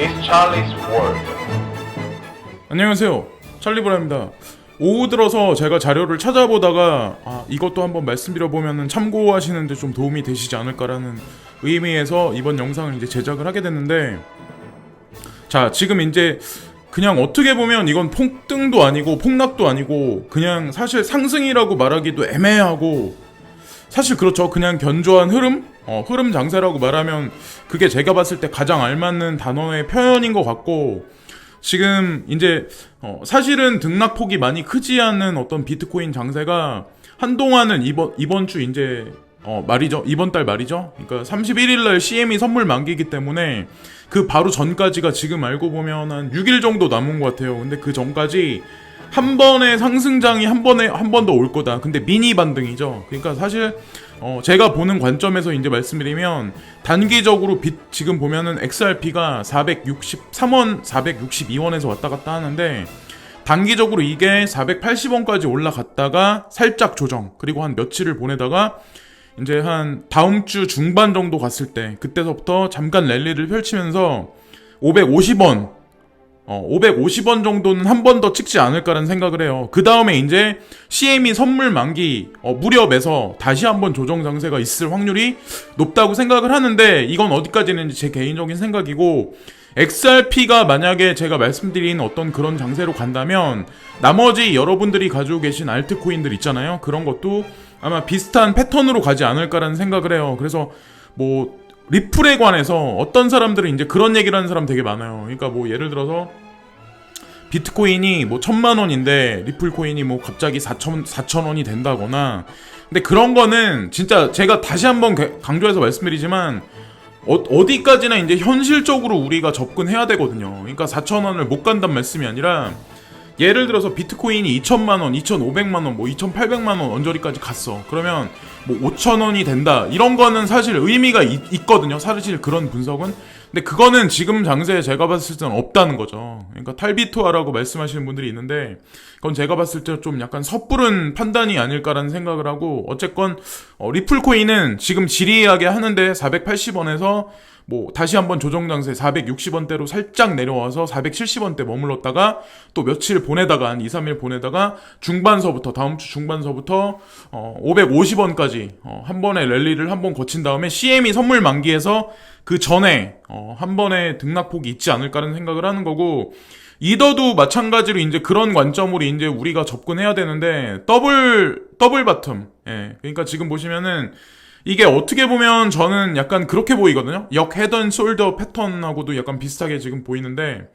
is Charlie's World. 안녕하세요. 찰리브라입니다. 오후 들어서 제가 자료를 찾아보다가 아, 이것도 한번 말씀드려보면 참고하시는데 좀 도움이 되시지 않을까라는 의미에서 이번 영상을 이제 제작을 하게 됐는데 자 지금 이제 그냥 어떻게 보면 이건 폭등도 아니고 폭락도 아니고 그냥 사실 상승이라고 말하기도 애매하고 사실 그렇죠. 그냥 견조한 흐름? 어, 흐름 장세라고 말하면 그게 제가 봤을 때 가장 알맞는 단어의 표현인 것 같고 지금 이제 어, 사실은 등락폭이 많이 크지 않은 어떤 비트코인 장세가 한동안은 이번 이번 주 이제 어 말이죠 이번 달 말이죠 그러니까 31일 날 CME 선물 만기이기 때문에 그 바로 전까지가 지금 알고 보면 한 6일 정도 남은 것 같아요 근데 그 전까지 한 번의 상승장이 한 번에 한 번 더 올 거다. 근데 미니 반등이죠. 그러니까 사실 어, 제가 보는 관점에서 이제 말씀드리면 단기적으로 빗 지금 보면은 XRP가 463원, 462원에서 왔다 갔다 하는데 단기적으로 이게 480원까지 올라갔다가 살짝 조정 그리고 한 며칠을 보내다가 이제 한 다음 주 중반 정도 갔을 때 그때서부터 잠깐 랠리를 펼치면서 550원 어, 550원 정도는 한 번 더 찍지 않을까라는 생각을 해요. 그 다음에 이제 CME 선물 만기 어, 무렵에서 다시 한번 조정 장세가 있을 확률이 높다고 생각을 하는데 이건 어디까지는 제 개인적인 생각이고 XRP가 만약에 제가 말씀드린 어떤 그런 장세로 간다면 나머지 여러분들이 가지고 계신 알트코인들 있잖아요. 그런 것도 아마 비슷한 패턴으로 가지 않을까라는 생각을 해요. 그래서 뭐 리플에 관해서 어떤 사람들은 이제 그런 얘기를 하는 사람 되게 많아요. 그러니까 뭐 예를 들어서 비트코인이 뭐 천만 원인데 리플 코인이 뭐 갑자기 4천 4천 원이 된다거나 근데 그런 거는 진짜 제가 다시 한번 개- 강조해서 말씀드리지만 어, 디까지나 이제 현실적으로 우리가 접근해야 되거든요. 그러니까 4천 원을 못 간단 말씀이 아니라 예를 들어서 비트코인이 2천만 원, 2,500만 원, 뭐 2,800만 원 언저리까지 갔어. 그러면 뭐 5천 원이 된다. 이런 거는 사실 의미가 있, 거든요 사실 그런 분석은. 근데 그거는 지금 장세에 제가 봤을 때는 없다는 거죠. 그러니까 탈비투아라고 말씀하시는 분들이 있는데 그건 제가 봤을 때 좀 약간 섣부른 판단이 아닐까라는 생각을 하고 어쨌건 어, 리플 코인은 지금 지리하게 하는데 480원에서 뭐 다시 한번 조정 장세 460원대로 살짝 내려와서 470원대 머물렀다가 또 며칠 보내다가 한 2, 3일 보내다가 중반서부터 다음 주 중반서부터 어 550원까지 어 한 번에 랠리를 한 번 거친 다음에 CME 선물 만기에서 그 전에 어 한 번에 등락폭이 있지 않을까라는 생각을 하는 거고 이더도 마찬가지로 이제 그런 관점으로 이제 우리가 접근해야 되는데 더블 더블 바텀 예 그러니까 지금 보시면은 이게 어떻게 보면 저는 약간 그렇게 보이거든요. 역 헤드 솔더 패턴하고도 약간 비슷하게 지금 보이는데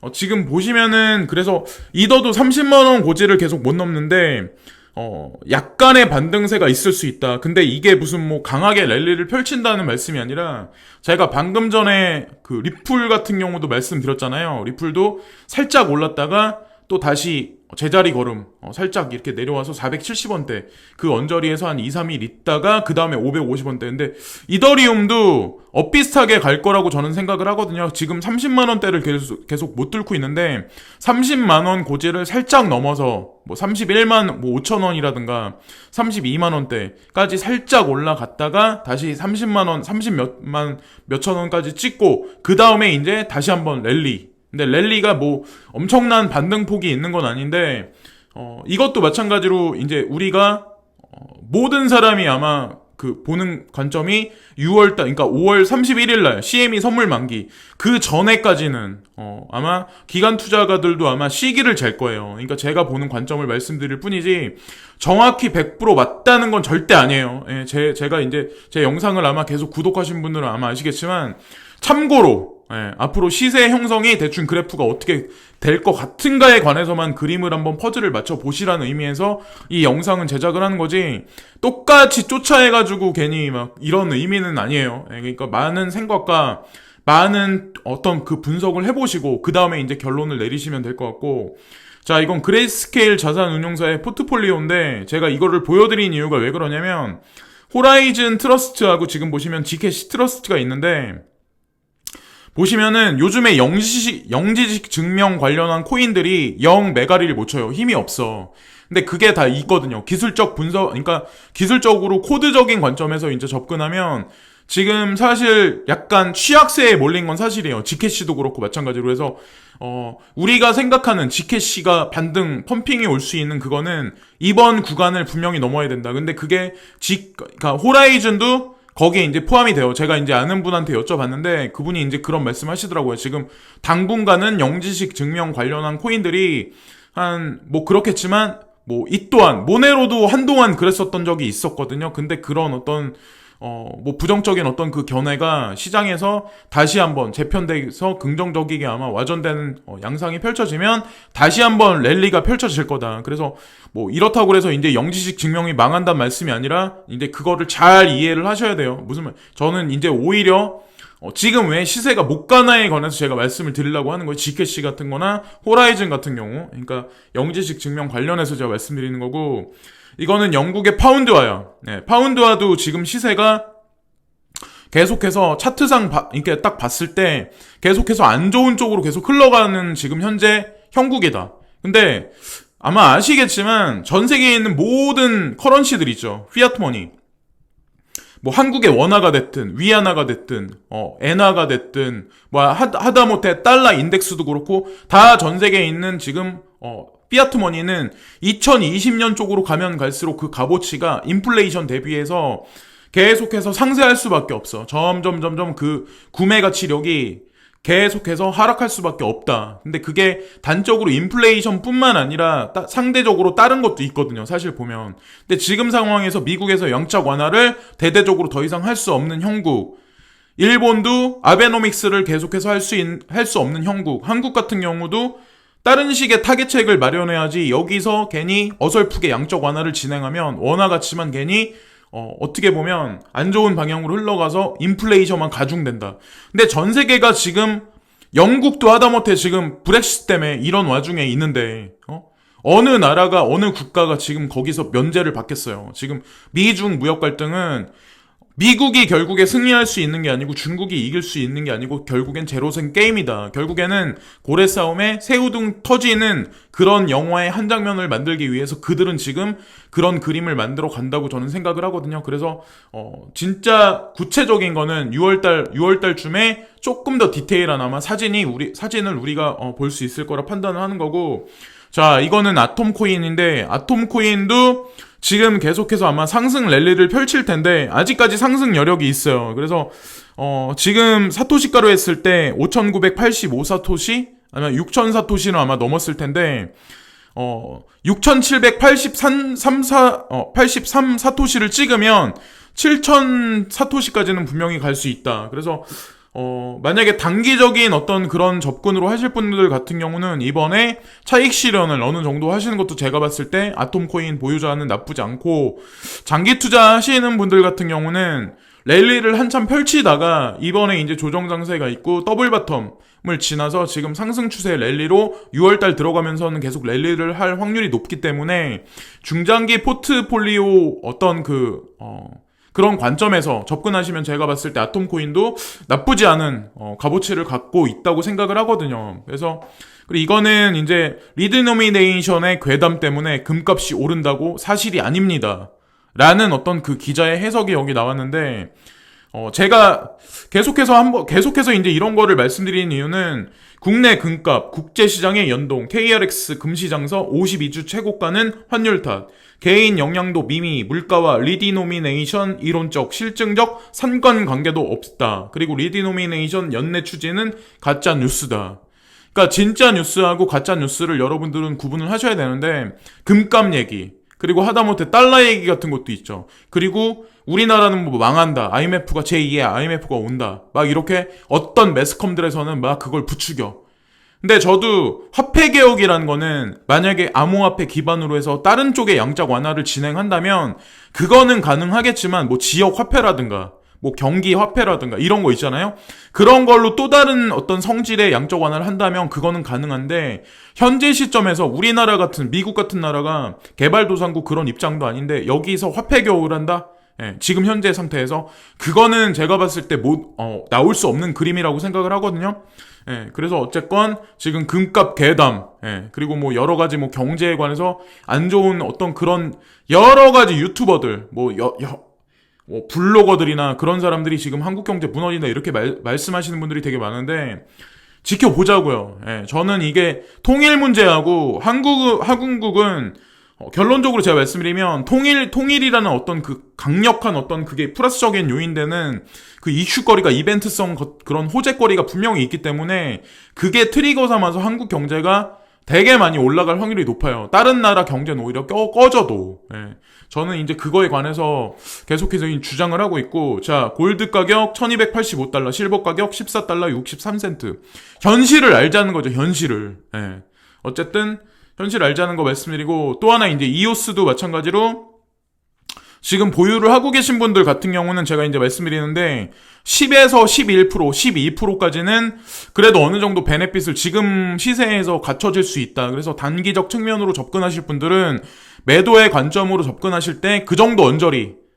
어, 지금 보시면은 그래서 이더도 30만 원 고지를 계속 못 넘는데 어, 약간의 반등세가 있을 수 있다. 근데 이게 무슨 뭐 강하게 랠리를 펼친다는 말씀이 아니라 제가 방금 전에 그 리플 같은 경우도 말씀드렸잖아요. 리플도 살짝 올랐다가 또 다시 제자리 걸음 어, 살짝 이렇게 내려와서 470원대 그 언저리에서 한 2, 3일 있다가 그 다음에 550원대인데 이더리움도 엇비슷하게 갈 거라고 저는 생각을 하거든요. 지금 30만 원대를 계속, 계속 못 뚫고 있는데 30만 원 고지를 살짝 넘어서 뭐 31만 뭐 5천 원이라든가 32만 원대까지 살짝 올라갔다가 다시 30만 원, 30 몇만 몇천 원까지 찍고 그 다음에 이제 다시 한번 랠리 근데 랠리가 뭐 엄청난 반등폭이 있는 건 아닌데 어 이것도 마찬가지로 이제 우리가 어, 모든 사람이 아마 그 보는 관점이 6월 달 그러니까 5월 31일 날 CME 선물 만기 그 전에까지는 어 아마 기관 투자가들도 아마 시기를 잴 거예요. 그러니까 제가 보는 관점을 말씀드릴 뿐이지 정확히 100% 맞다는 건 절대 아니에요. 예, 제 제가 이제 제 영상을 아마 계속 구독하신 분들은 아마 아시겠지만 참고로 예, 앞으로 시세 형성이 대충 그래프가 어떻게 될 것 같은가에 관해서만 그림을 한번 퍼즐을 맞춰 보시라는 의미에서 이 영상은 제작을 하는 거지 똑같이 쫓아해가지고 괜히 막 이런 의미는 아니에요. 예, 그러니까 많은 생각과 많은 어떤 그 분석을 해보시고 그 다음에 이제 결론을 내리시면 될 것 같고 자 이건 그레이스케일 자산운용사의 포트폴리오인데 제가 이거를 보여드린 이유가 왜 그러냐면 호라이즌 트러스트하고 지금 보시면 지캐시 트러스트가 있는데 보시면은 요즘에 영지식, 영지식 증명 관련한 코인들이 영 메가리를 못 쳐요. 힘이 없어. 근데 그게 다 있거든요. 기술적 분석, 그러니까 기술적으로 코드적인 관점에서 이제 접근하면 지금 사실 약간 취약세에 몰린 건 사실이에요. 지켓씨도 그렇고 마찬가지로 해서 어 우리가 생각하는 지켓씨가 반등 펌핑이 올 수 있는 그거는 이번 구간을 분명히 넘어야 된다. 근데 그게 지 그러니까 호라이즌도 거기에 이제 포함이 돼요. 제가 이제 아는 분한테 여쭤봤는데 그분이 이제 그런 말씀하시더라고요. 지금 당분간은 영지식 증명 관련한 코인들이 한 뭐 그렇겠지만 뭐 이 또한 모네로도 한동안 그랬었던 적이 있었거든요. 근데 그런 어떤 어, 뭐 부정적인 어떤 그 견해가 시장에서 다시 한번 재편돼서 긍정적이게 아마 와전되는 어, 양상이 펼쳐지면 다시 한번 랠리가 펼쳐질 거다. 그래서 뭐 이렇다고 그래서 이제 영지식 증명이 망한다는 말씀이 아니라 이제 그거를 잘 이해를 하셔야 돼요. 무슨 말, 저는 이제 오히려 어, 지금 왜 시세가 못 가나에 관해서 제가 말씀을 드리려고 하는 거예요. 지캐시 같은 거나 호라이즌 같은 경우. 그러니까 영지식 증명 관련해서 제가 말씀드리는 거고 이거는 영국의 파운드화야. 네, 파운드화도 지금 시세가 계속해서 차트상 바, 이렇게 딱 봤을 때 계속해서 안 좋은 쪽으로 계속 흘러가는 지금 현재 형국이다. 근데 아마 아시겠지만 전 세계에 있는 모든 커런시들 있죠. 피아트 머니. 뭐 한국의 원화가 됐든 위안화가 됐든 어 엔화가 됐든 뭐 하, 하다못해 달러 인덱스도 그렇고 다 전 세계에 있는 지금 어 피아트 머니는 2020년 쪽으로 가면 갈수록 그 값어치가 인플레이션 대비해서 계속해서 상쇄할 수밖에 없어. 점점 점점 그 구매 가치력이 계속해서 하락할 수밖에 없다. 근데 그게 단적으로 인플레이션뿐만 아니라 따- 상대적으로 다른 것도 있거든요. 사실 보면. 근데 지금 상황에서 미국에서 영적 완화를 대대적으로 더 이상 할 수 없는 형국. 일본도 아베노믹스를 계속해서 할 수 할수 없는 형국. 한국 같은 경우도 다른 식의 타겟책을 마련해야지 여기서 괜히 어설프게 양적 완화를 진행하면 원화 가치만 괜히 어, 어떻게 보면 안 좋은 방향으로 흘러가서 인플레이션만 가중된다. 근데 전 세계가 지금 영국도 하다못해 지금 브렉시트 때문에 이런 와중에 있는데 어? 어느 나라가 어느 국가가 지금 거기서 면제를 받겠어요. 지금 미중 무역 갈등은 미국이 결국에 승리할 수 있는 게 아니고 중국이 이길 수 있는 게 아니고 결국엔 제로생 게임이다. 결국에는 고래 싸움에 새우등 터지는 그런 영화의 한 장면을 만들기 위해서 그들은 지금 그런 그림을 만들어 간다고 저는 생각을 하거든요. 그래서 어 진짜 구체적인 거는 6월달 6월달쯤에 조금 더 디테일한 아마 사진이 우리 사진을 우리가 어, 볼 수 있을 거라 판단을 하는 거고 자 이거는 아톰 코인인데 아톰 코인도 지금 계속해서 아마 상승 랠리를 펼칠 텐데 아직까지 상승 여력이 있어요. 그래서 어 지금 사토시가로 했을 때 5,985 사토시 아니면 6,000 사토시는 아마 넘었을 텐데 어 6,783 3사 어, 83 사토시를 찍으면 7,000 사토시까지는 분명히 갈 수 있다. 그래서 어, 만약에 단기적인 어떤 그런 접근으로 하실 분들 같은 경우는 이번에 차익 실현을 어느 정도 하시는 것도 제가 봤을 때 아톰코인 보유자는 나쁘지 않고 장기 투자 하시는 분들 같은 경우는 랠리를 한참 펼치다가 이번에 이제 조정 장세가 있고 더블 바텀을 지나서 지금 상승 추세 랠리로 6월달 들어가면서는 계속 랠리를 할 확률이 높기 때문에 중장기 포트폴리오 어떤 그, 어, 그런 관점에서 접근하시면 제가 봤을 때 아톰코인도 나쁘지 않은 어, 값어치를 갖고 있다고 생각을 하거든요. 그래서 그리고 이거는 이제 리드노미네이션의 괴담 때문에 금값이 오른다고 사실이 아닙니다. 라는 어떤 그 기자의 해석이 여기 나왔는데 어, 제가 계속해서 한번 계속해서 이제 이런 거를 말씀드리는 이유는 국내 금값, 국제 시장의 연동, KRX 금시장서 52주 최고가는 환율 탓, 개인 영향도 미미, 물가와 리디노미네이션 이론적, 실증적 상관 관계도 없다. 그리고 리디노미네이션 연내 추진은 가짜 뉴스다. 그러니까 진짜 뉴스하고 가짜 뉴스를 여러분들은 구분을 하셔야 되는데 금값 얘기, 그리고 하다못해 달러 얘기 같은 것도 있죠. 그리고 우리나라는 뭐 망한다. IMF가 제2의 IMF가 온다. 막 이렇게 어떤 매스컴들에서는 막 그걸 부추겨. 근데 저도 화폐 개혁이라는 거는 만약에 암호화폐 기반으로 해서 다른 쪽의 양적 완화를 진행한다면 그거는 가능하겠지만 뭐 지역 화폐라든가 뭐 경기 화폐라든가 이런 거 있잖아요. 그런 걸로 또 다른 어떤 성질의 양적 완화를 한다면 그거는 가능한데 현재 시점에서 우리나라 같은 미국 같은 나라가 개발도상국 그런 입장도 아닌데 여기서 화폐 개혁을 한다? 예, 지금 현재 상태에서 그거는 제가 봤을 때 못, 어, 나올 수 없는 그림이라고 생각을 하거든요. 예, 그래서 어쨌건 지금 금값 개담, 예, 그리고 뭐 여러 가지 뭐 경제에 관해서 안 좋은 어떤 그런 여러 가지 유튜버들, 뭐 여, 여, 뭐 블로거들이나 그런 사람들이 지금 한국 경제 무너진다 이렇게 말, 말씀하시는 분들이 되게 많은데 지켜보자고요. 예, 저는 이게 통일 문제하고 한국 한국은 어, 결론적으로 제가 말씀드리면 통일 통일이라는 어떤 그 강력한 어떤 그게 플러스적인 요인되는 그 이슈거리가 이벤트성 것- 그런 호재거리가 분명히 있기 때문에 그게 트리거 삼아서 한국 경제가 되게 많이 올라갈 확률이 높아요. 다른 나라 경제는 오히려 껴, 꺼져도. 예. 저는 이제 그거에 관해서 계속해서 이 주장을 하고 있고, 자, 골드 가격 1285달러, 실버 가격 14달러 63센트. 현실을 알자는 거죠, 현실을. 예. 어쨌든, 현실 알자는 거 말씀드리고, 또 하나 이제 이오스도 마찬가지로 지금 보유를 하고 계신 분들 같은 경우는 제가 이제 말씀드리는데 10에서 11%, 12%까지는 그래도 어느 정도 베네핏을 지금 시세에서 갖춰질 수 있다. 그래서 단기적 측면으로 접근하실 분들은 매도의 관점으로 접근하실 때 그 정도 언저리 어,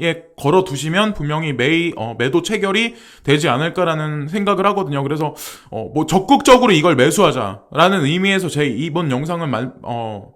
예, 걸어 두시면 분명히 매이, 어, 매도 체결이 되지 않을까라는 생각을 하거든요. 그래서, 어, 뭐 적극적으로 이걸 매수하자라는 의미에서 제 이번 영상은 말, 어,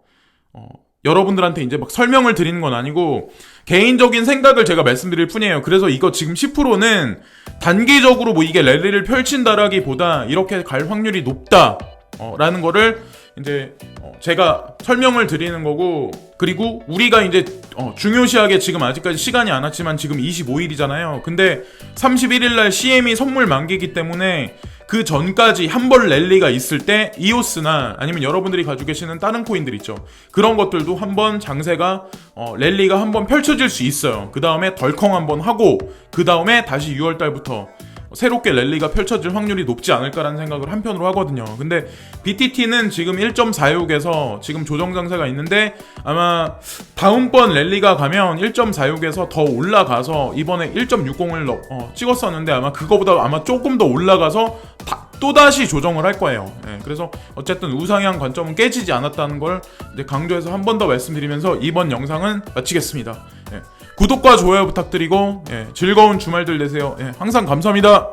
어, 여러분들한테 이제 막 설명을 드리는 건 아니고 개인적인 생각을 제가 말씀드릴 뿐이에요. 그래서 이거 지금 10%는 단기적으로 뭐 이게 랠리를 펼친다라기보다 이렇게 갈 확률이 높다. 어, 라는 거를 이제 어, 제가 설명을 드리는 거고 그리고 우리가 이제 어, 중요시하게 지금 아직까지 시간이 안 왔지만 지금 25일이잖아요. 근데 31일 날 CM이 선물 만기기 때문에 그 전까지 한번 랠리가 있을 때 이오스나 아니면 여러분들이 가지고 계시는 다른 코인들 있죠. 그런 것들도 한번 장세가 어, 랠리가 한번 펼쳐질 수 있어요. 그 다음에 덜컹 한번 하고 그 다음에 다시 6월 달부터 새롭게 랠리가 펼쳐질 확률이 높지 않을까라는 생각을 한편으로 하거든요. 근데 BTT는 지금 1.46에서 지금 조정 장세가 있는데 아마 다음번 랠리가 가면 1.46에서 더 올라가서 이번에 1.60을 어, 찍었었는데 아마 그거보다 아마 조금 더 올라가서 다- 또다시 조정을 할 거예요. 예, 그래서 어쨌든 우상향 관점은 깨지지 않았다는 걸 강조해서 한 번 더 말씀드리면서 이번 영상은 마치겠습니다. 예, 구독과 좋아요 부탁드리고 예, 즐거운 주말들 되세요. 예, 항상 감사합니다.